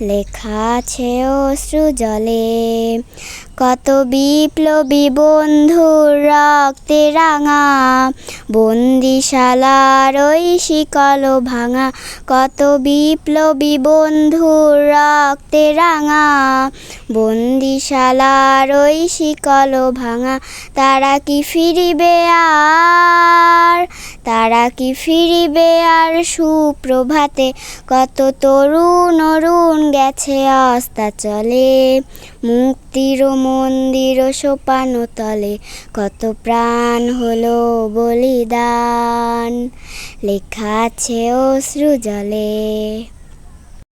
লেখা আছে, অশ্রু জলে। কত বিপ্লবী বন্ধুর রক্তে রাঙা। বন্দিশালার ওই শিকল ভাঙা। কত বিপ্লবী বন্ধুর রক্তে রাঙা। বন্দিশালার ওই শিকল ভাঙা। তারা কি ফিরিবে আর তারা কি ফিরিবে আর সুপ্রভাতে? কত তরুণ অরুণ গেছে অস্তা চলে মুক্তির মন্দির সোপান তলে। কত প্রাণ হলো বলিদান, লেখা আছে অশ্রু জলে